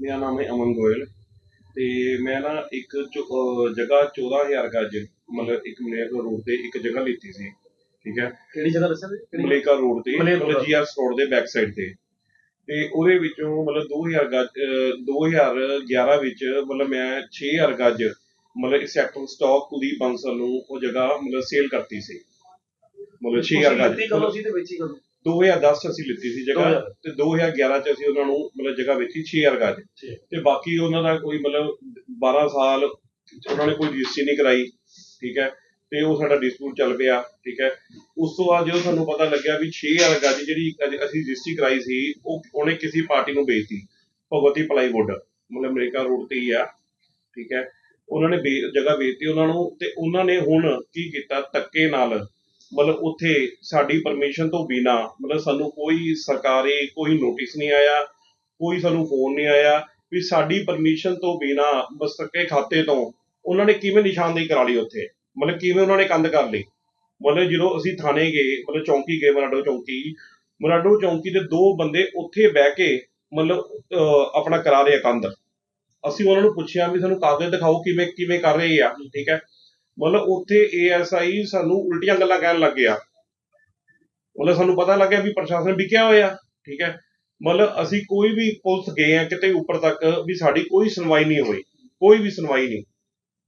ਮੇਰਾ ਨਾਮ ਹੈ ਅਮਨ ਗੋਇਲ ਤੇ ਮੈਂ ਨਾ ਇੱਕ ਚੋ- ਅਹ ਜਗ੍ਹਾ 14000 ਗਜ ਮਤਲਬ ਇੱਕ ਮਲੇਕਾ ਰੋਡ ਤੇ ਇੱਕ ਜਗ੍ਹਾ ਲਿੱਤੀ ਸੀ ਠੀਕ ਹੈ? ਕਿਹੜੀ ਜਗ੍ਹਾ ਦੱਸਿਆ ਤੁਸੀਂ? ਕਿਹੜੀ ਮਲੇਕਾ ਰੋਡ ਤੇ ਮਤਲਬ road। ਜੀਆਰਸ ਰੋਡ ਦੇ ਬੈਕ ਸਾਈਡ ਤੇ। ਤੇ ਉਹਦੇ ਵਿੱਚੋਂ ਮਤਲਬ 2000 ਗਜ ਅਹ 2011 ਵਿੱਚ ਮਤਲਬ ਮੈਂ 6000 ਗਜ ਮਤਲਬ ਸੈਕਟਰ ਸਟਾਕ ਕੁਲਦੀਪ ਬੰਸਲ ਨੂੰ ਉਹ ਜਗ੍ਹਾ ਮਤਲਬ ਸੇਲ ਕਰਤੀ ਸੀ। ਮਤਲਬ 6000 ਗਜ ਲਿੱਤੀ ਕਦੋਂ ਸੀ ਤੇ ਵੇਚੀ ਕਦੋਂ? 2010 ਚ ਅਸੀਂ ਲਿੱਤੀ ਸੀ ਜਗ੍ਹਾ 2000 ਤੇ 2011 ਚ ਅਸੀਂ ਉਹਨਾਂ ਨੂੰ ਮਤਲਬ ਜਗ੍ਹਾ ਵੇਚੀ 6000 ਗਜ। ਤੇ ਬਾਕੀ ਉਹਨਾਂ ਦਾ ਕੋਈ ਮਤਲਬ 12 ਸਾਲ ਉਹਨਾਂ ਨੇ ਕੋਈ ਰਜਿਸਟਰੀ ਨਹੀਂ ਕਰਾਈ ਠੀਕ ਹੈ? ਤੇ ਉਹ ਸਾਡਾ ਡਿਸਪਿਊਟ ਚੱਲ ਪਿਆ ਠੀਕ ਹੈ? ਉਸ ਤੋਂ ਬਾਅਦ ਜਦੋਂ ਸਾਨੂੰ ਪਤਾ ਲੱਗਿਆ ਵੀ 6000 ਗਜ ਜਿਹੜੀ ਅਸੀਂ ਰਜਿਸਟਰੀ ਕਰਾਈ ਸੀ ਉਹ ਉਹਨੇ ਕਿਸੇ ਪਾਰਟੀ ਨੂੰ ਵੇਚਤੀ ਭਗਵਤੀ ਪਲਾਈਵੁੱਡ ਮਤਲਬ ਅਮਰੀਕਾ ਰੋਡ ਤੇ ਹੀ ਆ ਠੀਕ ਹੈ? ਉਹਨਾਂ ਨੇ ਜਗ੍ਹਾ ਵੇਚਤੀ ਉਹਨਾਂ ਨੂੰ ਤੇ ਉਹਨਾਂ ਨੇ ਹੁਣ ਕੀ ਕੀਤਾ ਧੱਕੇ ਨਾਲ ਮਤਲਬ ਉੱਥੇ ਸਾਡੀ ਪਰਮਿਸ਼ਨ ਤੋਂ ਬਿਨਾ ਮਤਲਬ ਸਾਨੂੰ ਕੋਈ ਸਰਕਾਰੀ ਕੋਈ ਨੋਟਿਸ ਨਹੀਂ ਆਇਆ, ਕੋਈ ਸਾਨੂੰ ਫੋਨ ਨਹੀਂ ਆਇਆ ਵੀ ਸਾਡੀ ਪਰਮਿਸ਼ਨ ਤੋਂ ਬਿਨਾ ਮਸਤਕੇ ਖਾਤੇ ਤੋਂ ਉਹਨਾਂ ਨੇ ਕਿਵੇਂ ਨਿਸ਼ਾਨਦੇਹੀ ਕਰਾ ਲਈ ਉੱਥੇ? ਮਤਲਬ ਕਿਵੇਂ ਉਹਨਾਂ ਨੇ ਕੰਧ ਕਰ ਲਈ? ਮਤਲਬ ਜਦੋਂ ਅਸੀਂ ਥਾਣੇ ਗਏ, ਮਤਲਬ ਚੌਂਕੀ ਗਏ, ਮਰਾਡੋ ਚੌਂਕੀ ਮਰਾਡੋ ਚੌਂਕੀ ਦੇ ਦੋ ਬੰਦੇ ਉੱਥੇ ਬਹਿ ਕੇ ਮਤਲਬ ਆਪਣਾ ਕਰਾ ਰਹੇ ਆ ਕੰਧ। ਅਸੀਂ ਉਹਨਾਂ ਨੂੰ ਪੁੱਛਿਆ ਵੀ ਸਾਨੂੰ ਕਾਗਜ਼ ਦਿਖਾਓ ਕਿਵੇਂ ਕਿਵੇਂ ਕਰ ਰਹੇ ਆ, ਠੀਕ ਹੈ? ਮਤਲਬ ਉੱਥੇ ਏਐਸਆਈ ਸਾਨੂੰ ਉਲਟੀਆਂ ਗੱਲਾਂ ਕਹਿਣ ਲੱਗ ਗਿਆ। ਮਤਲਬ ਸਾਨੂੰ ਪਤਾ ਲੱਗਿਆ ਵੀ ਪ੍ਰਸ਼ਾਸਨ ਵਿਕਿਆ ਹੋਇਆ ਠੀਕ ਹੈ। ਮਤਲਬ ਅਸੀਂ ਕੋਈ ਵੀ ਪੁਲਿਸ ਗਏ ਆ ਕਿਤੇ ਉੱਪਰ ਤੱਕ ਵੀ ਸਾਡੀ ਕੋਈ ਸੁਣਵਾਈ ਨਹੀਂ ਹੋਈ ਕੋਈ ਵੀ ਸੁਣਵਾਈ ਨਹੀਂ।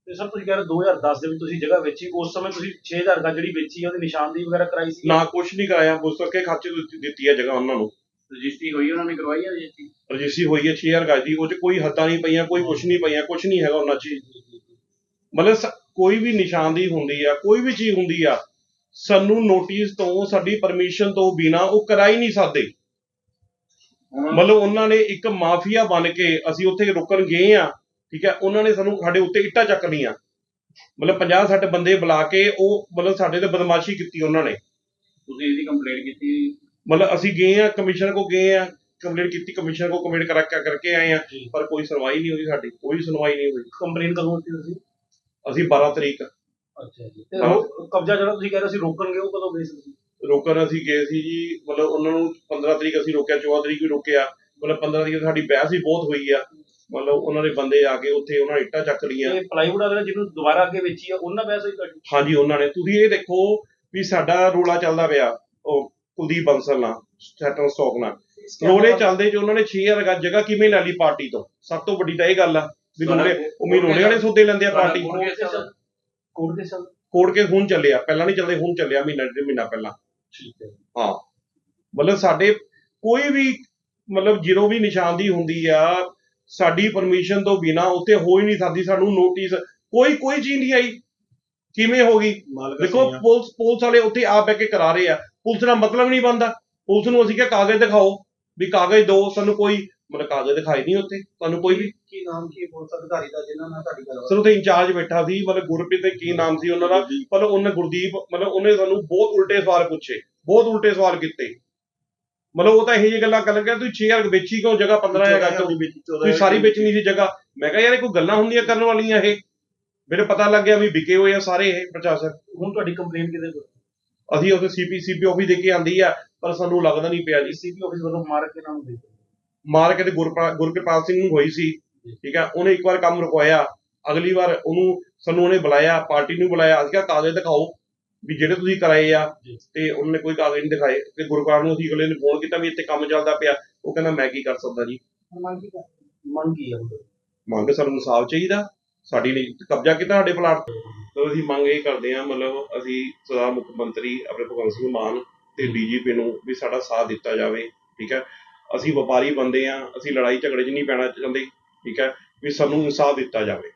ਤੇ ਸਰ ਤੁਸੀਂ ਕਹਿ ਰਹੇ 2010 ਦੇ ਵਿੱਚ ਤੁਸੀਂ ਜਗ੍ਹਾ ਵੇਚੀ ਉਸ ਸਮੇਂ ਤੁਸੀਂ 6000 ਗਜ ਜਿਹੜੀ ਵੇਚੀ ਉਹਦੀ ਨਿਸ਼ਾਨਦੇਹੀ ਵਗੈਰਾ ਕਰਾਈ ਸੀ? ਨਾ ਕੁਛ ਨਹੀਂ ਕਰਾਇਆ। ਉਸ ਤੱਕ ਖਾਤੇ ਤੋਂ ਦਿੱਤੀ- ਹੈ ਜਗ੍ਹਾ ਉਹਨਾਂ ਨੂੰ। ਰਜਿਸਟਰੀ ਹੋਈ ਉਹਨਾਂ ਨੇ ਕਰਵਾਈ ਹੈ ਰਜਿਸਟਰੀ? ਰਜਿਸਟਰੀ ਹੋਈ ਹੈ 6000 ਗਜ ਦੀ। ਉਹ 'ਚ ਕੋਈ ਹੱਦਾਂ ਨਹੀਂ ਪਈਆਂ ਕੋਈ ਕੁਛ ਨਹੀਂ ਪਈਆਂ ਕੁਛ ਨਹੀਂ ਹੈਗਾ ਉਹਨਾਂ 'ਚ। ਮਤਲਬ ਕੋਈ ਵੀ ਨਿਸ਼ਾਨਦੇਹੀ ਹੁੰਦੀ ਆ ਕੋਈ ਵੀ ਚੀਜ਼ ਹੁੰਦੀ ਆ ਸਾਨੂੰ ਨੋਟਿਸ ਤੋਂ ਸਾਡੀ ਪਰਮਿਸ਼ਨ ਤੋਂ ਬਿਨਾ ਉਹ ਕਰਾ ਹੀ ਨਹੀਂ ਸਕਦੇ। ਮਤਲਬ ਉਹਨਾਂ ਨੇ ਇੱਕ ਮਾਫੀਆ ਬਣ ਕੇ ਅਸੀਂ ਉੱਥੇ ਰੁਕਣ ਗਏ ਆ ਠੀਕ ਹੈ ਉਹਨਾਂ ਨੇ ਸਾਨੂੰ ਸਾਡੇ ਉੱਤੇ ਇੱਟਾਂ ਚੱਕ ਲਈਆਂ ਮਤਲਬ 50 60 ਬੰਦੇ ਬੁਲਾ ਕੇ ਉਹ ਮਤਲਬ ਸਾਡੇ ਤੇ ਬਦਮਾਸ਼ੀ ਕੀਤੀ ਉਹਨਾਂ ਨੇ। ਤੁਸੀਂ ਇਹਦੀ ਕੰਪਲੇਂਟ ਕੀਤੀ? ਮਤਲਬ ਅਸੀਂ ਗਏ ਆ ਕਮਿਸ਼ਨਰ ਕੋ ਗਏ ਆ ਕੰਪਲੇਂਟ ਕੀਤੀ ਕਮਿਸ਼ਨਰ ਕੋ ਕੰਪਲੇਂਟ ਕਰਾ ਕੇ ਕਰਕੇ ਆਏ ਆ। ਪਰ ਕੋਈ ਸੁਣਵਾਈ ਨਹੀਂ ਹੋਈ ਸਾਡੀ ਕੋਈ ਸੁਣਵਾਈ ਨਹੀਂ ਹੋਈ। ਕੰਪਲੇਂਟ ਕਦੋਂ ਕੀਤੀ ਤੁਸੀਂ? ਅਸੀਂ 12 ਤਰੀਕ। ਅੱਛਾ ਜੀ। ਤੇ ਉਹ ਕਬਜ਼ਾ ਜਿਹੜਾ ਤੁਸੀਂ ਕਹਿ ਰਹੇ ਸੀ ਰੋਕਣਗੇ ਉਹ ਕਦੋਂ ਗਏ ਸੀ ਰੋਕਣ ਅਸੀਂ ਗਏ ਸੀ ਜੀ ਮਤਲਬ ਉਹਨਾਂ ਨੂੰ 15 ਤਰੀਕ ਅਸੀਂ ਰੋਕਿਆ 14 ਤਰੀਕ ਵੀ ਰੋਕਿਆ। ਮਤਲਬ 15 ਤਰੀਕ ਸਾਡੀ ਬਹਿਸ ਵੀ ਬਹੁਤ ਹੋਈ ਆ। ਮਤਲਬ ਉਹਨਾਂ ਦੇ ਬੰਦੇ ਆ ਕੇ ਉੱਥੇ ਉਹਨਾਂ ਇੱਟਾਂ ਚੱਕ ਲਈਆਂ। ਇਹ ਪਲਾਈਵੁੱਡ ਵਾਲੇ ਜਿਹਨੂੰ ਦੁਬਾਰਾ ਅੱਗੇ ਵੇਚੀ ਆ ਉਹਨਾਂ ਪੈਸੇ ਹੀ ਤੁਹਾਡੀ? ਹਾਂਜੀ ਉਹਨਾਂ ਨੇ। ਤੁਸੀਂ ਇਹ ਦੇਖੋ ਵੀ ਸਾਡਾ ਰੋਲਾ ਚੱਲਦਾ ਪਿਆ ਉਹ ਕੁਲਦੀਪ ਬੰਸਲ ਨਾਲ ਸੈਟਨ ਸਟਾਕ ਨਾਲ। ਰੋਲੇ ਚੱਲਦੇ ਚ ਉਹਨਾਂ ਨੇ 6000 ਗਜ ਜਗ੍ਹਾ ਕਿਵੇਂ ਲੈ ਲਈ ਪਾਰਟੀ ਤੋਂ? ਸਭ ਤੋਂ ਵੱਡੀ ਤਾਂ ਇਹ ਗੱਲ ਆ। ਵੀ ਰੋਲੇ ਉਮੀ ਰੋਲੇ ਵਾਲੇ ਸੌਦੇ ਲੈਂਦੇ ਆ ਪਾਰਟੀ ਕੋਰਟ ਦੇ ਸਰ ਕੋਰਟ ਕੇ ਹੁਣ ਚੱਲਿਆ ਪਹਿਲਾਂ ਨਹੀਂ ਚੱਲਦੇ ਹੁਣ ਚੱਲਿਆ ਮਹੀਨਾ ਡੇਢ ਮਹੀਨਾ ਪਹਿਲਾਂ। ਠੀਕ ਹੈ। ਹਾਂ। ਮਤਲਬ ਸਾਡੇ ਕੋਈ ਵੀ ਮਤਲਬ ਜਦੋਂ ਵੀ ਨਿਸ਼ਾਨਦੀ ਹੁੰਦੀ ਆ ਸਾਡੀ ਪਰਮਿਸ਼ਨ ਤੋਂ ਬਿਨਾ ਉੱਥੇ ਹੋ ਹੀ ਨਹੀਂ ਸਕਦੀ ਸਾਨੂੰ ਨੋਟਿਸ ਕੋਈ ਕੋਈ ਚੀਜ਼ ਨਹੀਂ ਆਈ। ਕਿਵੇਂ ਹੋ ਗਈ? ਦੇਖੋ ਪੁਲਿਸ ਪੁਲਿਸ ਵਾਲੇ ਉੱਥੇ ਆ ਬੈ ਕੇ ਕਰਾ ਰਹੇ ਆ। ਪੁਲਿਸ ਦਾ ਮਤਲਬ ਨਹੀਂ ਬਣਦਾ। ਪੁਲਿਸ ਨੂੰ ਅਸੀਂ ਕਿਹਾ ਕਾਗਜ਼ ਦਿਖਾਓ। ਵੀ ਕਾਗਜ਼ ਦਿਓ ਸਾਨੂੰ ਕੋਈ ਕਾਗਜ਼ ਦਿਖਾਈ ਨਹੀਂ ਉੱਥੇ? ਤੁਹਾਨੂੰ ਕੋਈ ਵੀ? ਕੀ ਨਾਮ ਕੀ ਪੁਲਿਸ ਅਧਿਕਾਰੀ ਦਾ ਜਿਨ੍ਹਾਂ ਨਾਲ ਤੁਹਾਡੀ ਗੱਲ ਸਰ ਉੱਥੇ ਇੰਚਾਰਜ ਬੈਠਾ ਸੀ ਮਤਲਬ ਗੁਰਪ੍ਰੀਤ ਤੇ ਕੀ ਨਾਮ ਸੀ ਉਹਨਾਂ ਦਾ? ਮਤਲਬ ਉਹਨੇ ਗੁਰਦੀਪ ਮਤਲਬ ਉਹਨੇ ਸਾਨੂੰ ਬਹੁਤ ਉਲਟੇ ਸਵਾਲ ਪੁੱਛੇ ਬਹੁਤ ਉਲਟੇ ਸਵਾਲ ਕੀਤੇ। ਮਤਲਬ ਉਹ ਤਾਂ ਇਹੋ ਜਿਹੀ ਗੱਲਾਂ ਕਰਨ ਲੱਗਾ ਤੁਸੀਂ 6000 ਵੇਚੀ ਕਿਉਂ? ਜਗ੍ਹਾ 15000 ਗੱਜ ਤੋਂ ਤੁਸੀਂ ਸਾਰੀ ਵੇਚਣੀ ਸੀ ਜਗ੍ਹਾ? ਮੈਂ ਕਿਹਾ ਯਾਰ ਇਹ ਕੋਈ ਗੱਲਾਂ ਹੁੰਦੀਆਂ ਕਰਨ ਵਾਲੀਆਂ ਇਹ? ਮੇਰੇ ਪਤਾ ਲੱਗ ਗਿਆ ਵੀ ਵਿਕੇ ਹੋਏ ਆ ਸਾਰੇ ਇਹ ਪ੍ਰਸ਼ਾਸਨ। ਹੁਣ ਤੁਹਾਡੀ ਕੰਪਲੇਂਟ ਕਿਹਦੇ ਕੋਲ? ਅਸੀਂ ਉਹਦੇ ਸੀਪੀ ਸੀਪੀ ਆਫਿਸ ਦੇ ਕੇ ਆਂਦੀ ਆ ਪਰ ਸਾਨੂੰ ਲੱਗਦਾ ਨਹੀਂ ਪਿਆ ਜੀ। ਸੀਪੀ ਆਫਿਸ ਵੱਲੋਂ ਮਾਰ ਕੇ ਨਾਮ ਦੇ ਮਾਰ ਕੇ ਤੇ ਗੁਰਕਿਰਪਾਲ ਸਿੰਘ ਨੂੰ ਹੋਈ ਸੀ ਠੀਕ ਆ ਉਹਨੇ ਇੱਕ ਵਾਰ ਕੰਮ ਰੁਕਵਾਇਆ ਅਗਲੀ ਵਾਰ ਉਹਨੂੰ ਸਾਨੂੰ ਉਹਨੇ ਬੁਲਾਇਆ ਪਾਰਟੀ ਨੂੰ ਬੁਲਾਇਆ ਅਸੀਂ ਕਿਹਾ ਕਾਗਜ਼ ਦਿਖਾਓ ਵੀ ਜਿਹੜੇ ਤੁਸੀਂ ਕਰਾਏ ਆ। ਤੇ ਉਹਨੇ ਕੋਈ ਕਾਗਜ਼ ਨਹੀਂ ਦਿਖਾਏ ਤੇ ਗੁਰਪਾਲ ਨੂੰ ਅਸੀਂ ਅਗਲੇ ਨੇ ਫੋਨ ਕੀਤਾ ਵੀ ਇੱਥੇ ਕੰਮ ਚੱਲਦਾ ਪਿਆ ਉਹ ਕਹਿੰਦਾ ਮੈਂ ਕੀ ਕਰ ਸਕਦਾ ਜੀ ਮੰਗ ਕੀ ਮੰਗ ਕੀ ਹੈ ਉਹਦੀ? ਮੰਗ ਸਾਨੂੰ ਇਨਸਾਫ ਚਾਹੀਦਾ ਸਾਡੀ ਨੇ ਕਬਜ਼ਾ ਕੀਤਾ ਸਾਡੇ ਪਲਾਟ ਤੇ ਅਸੀਂ ਮੰਗ ਇਹ ਕਰਦੇ ਹਾਂ ਮਤਲਬ ਅਸੀਂ ਸਰਦਾਰ ਮੁੱਖ ਮੰਤਰੀ ਆਪਣੇ ਭਗਵੰਤ ਸਿੰਘ ਮਾਨ ਤੇ ਡੀਜੀਪੀ ਨੂੰ ਵੀ ਸਾਡਾ ਸਾਥ ਦਿੱਤਾ ਜਾਵੇ ਠੀਕ ਹੈ ਅਸੀਂ ਵਪਾਰੀ ਬੰਦੇ ਆ, ਅਸੀਂ ਲੜਾਈ ਝਗੜੇ 'ਚ ਨਹੀਂ ਪੈਣਾ ਚਾਹੁੰਦੇ, ਠੀਕ ਹੈ? ਵੀ ਸਾਨੂੰ ਇਨਸਾਫ ਦਿੱਤਾ ਜਾਵੇ।